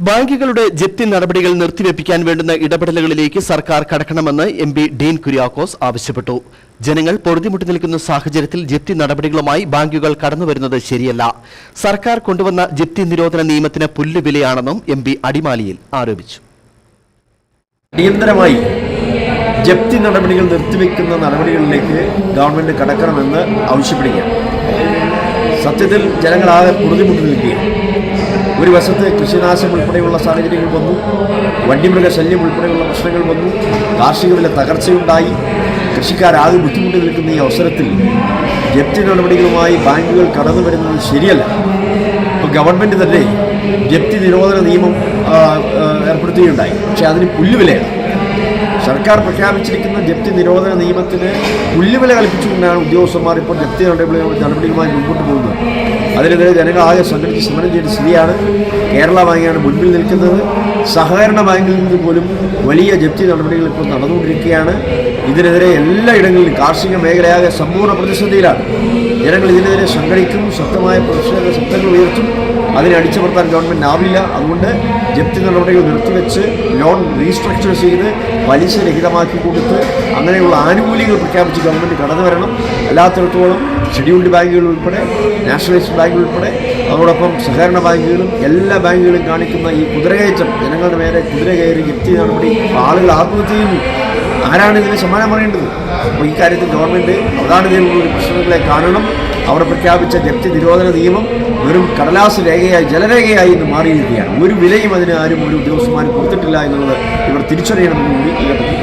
ബാങ്കുകളുടെ ജപ്തി നടപടികൾ നിർത്തിവെപ്പിക്കാൻ വേണ്ടുന്ന ഇടപെടലുകളിലേക്ക് സർക്കാർ കടക്കണമെന്ന് എം പി ഡീൻ കുര്യാക്കോസ് ആവശ്യപ്പെട്ടു. ജനങ്ങൾ പൊറുതിമുട്ടി നിൽക്കുന്ന സാഹചര്യത്തിൽ ജപ്തി നടപടികളുമായി ബാങ്കുകൾ കടന്നുവരുന്നത് ശരിയല്ല. സർക്കാർ കൊണ്ടുവന്ന ജപ്തി നിരോധന നിയമത്തിന് പുല്ലുവിലയാണെന്നും എം പി അടിമാലിയിൽ ആരോപിച്ചു. അടിയന്തരമായി ജപ്തി നടപടികൾ നിർത്തിവെക്കുന്ന നടപടികളിലേക്ക് ഗവൺമെന്റ് കടക്കണമെന്ന് ആവശ്യപ്പെടുകയാണ്. സത്യത്തിൽ ജനങ്ങളാകെ കുറുതിമുട്ടി നിൽക്കുകയാണ് ഒരു വശത്ത് കൃഷിനാശം ഉൾപ്പെടെയുള്ള സാഹചര്യങ്ങൾ വന്നു വണ്ടിമൃഗ ശല്യം ഉൾപ്പെടെയുള്ള പ്രശ്നങ്ങൾ വന്നു കാർഷിക വില തകർച്ചയുണ്ടായി കൃഷിക്കാരാകെ ബുദ്ധിമുട്ടി നിൽക്കുന്ന ഈ അവസരത്തിൽ ജപ്തി നടപടികളുമായി ബാങ്കുകൾ കടന്നു വരുന്നത് ശരിയല്ല. ഇപ്പോൾ ഗവൺമെന്റ് തന്നെ ജപ്തി നിരോധന നിയമം ഏർപ്പെടുത്തുകയുണ്ടായി. പക്ഷേ അതിന് പുല്ലുവിലയാണ് സർക്കാർ പ്രഖ്യാപിച്ചിരിക്കുന്ന ജപ്തി നിരോധന നിയമത്തിന് പുല്ലുവില കൽപ്പിച്ചുകൊണ്ടാണ് ഉദ്യോഗസ്ഥന്മാർ ഇപ്പോൾ ജപ്തി നടപടി നടപടികളുമായി മുമ്പോട്ട് പോകുന്നത്. അതിനെതിരെ ജനങ്ങൾ ആകെ സംഘടിച്ച് സമരം ചെയ്ത സ്ഥിതിയാണ് കേരള ബാങ്കാണ് മുൻപിൽ നിൽക്കുന്നത്. സഹകരണ ബാങ്കിൽ നിന്ന് പോലും വലിയ ജപ്തി നടപടികൾ ഇപ്പോൾ നടന്നുകൊണ്ടിരിക്കുകയാണ്. ഇതിനെതിരെ എല്ലായിടങ്ങളിലും കാർഷിക മേഖലയാകെ സമ്പൂർണ പ്രതിസന്ധിയിലാണ്. ജനങ്ങൾ ഇതിനെതിരെ സംഘടിക്കും ശക്തമായ പ്രതിഷേധ ശബ്ദങ്ങൾ ഉയർത്തും. അതിനെ അടിച്ചമർത്താൻ ഗവൺമെന്റ് ആവില്ല അതുകൊണ്ട് ജപ്തി നടപടികൾ നിർത്തിവെച്ച് ലോൺ റീസ്ട്രക്ചർ ചെയ്ത് പലിശ രഹിതമാക്കി കൊടുത്ത് അങ്ങനെയുള്ള ആനുകൂല്യങ്ങൾ പ്രഖ്യാപിച്ച് ഗവൺമെന്റ് കടന്നു വരണം. അല്ലാത്തടത്തോളം ഷെഡ്യൂൾഡ് ബാങ്കുകൾ ഉൾപ്പെടെ നാഷണലൈസ്ഡ് ബാങ്കുകൾ ഉൾപ്പെടെ അതോടൊപ്പം സഹകരണ ബാങ്കുകളും എല്ലാ ബാങ്കുകളും കാണിക്കുന്ന ഈ കുതിരകയറ്റം ജനങ്ങളുടെ മേലെ കുതിര കയറി ജപ്തി നടപടി ആളുകൾ ആത്മഹത്യ ചെയ്യുന്നു. ആരാണ് ഇതിന് സമ്മാനം പറയേണ്ടത്? അപ്പോൾ ഈ കാര്യത്തിൽ ഗവൺമെന്റ് അവധാനതയിലുള്ള ഒരു പ്രശ്നങ്ങളെ കാണണം. അവർ പ്രഖ്യാപിച്ച ജപ്തി നിരോധന നിയമം വെറും കടലാസ് രേഖയായി ജലരേഖയായി ഇന്ന് മാറിയിരിക്കുകയാണ്. ഒരു വിലയും അതിന് ആരും ഒരു ഉദ്യോഗസ്ഥന്മാരും കൊടുത്തിട്ടില്ല എന്നുള്ളത് ഇവർ തിരിച്ചറിയണമെന്ന് കൂടി ഈ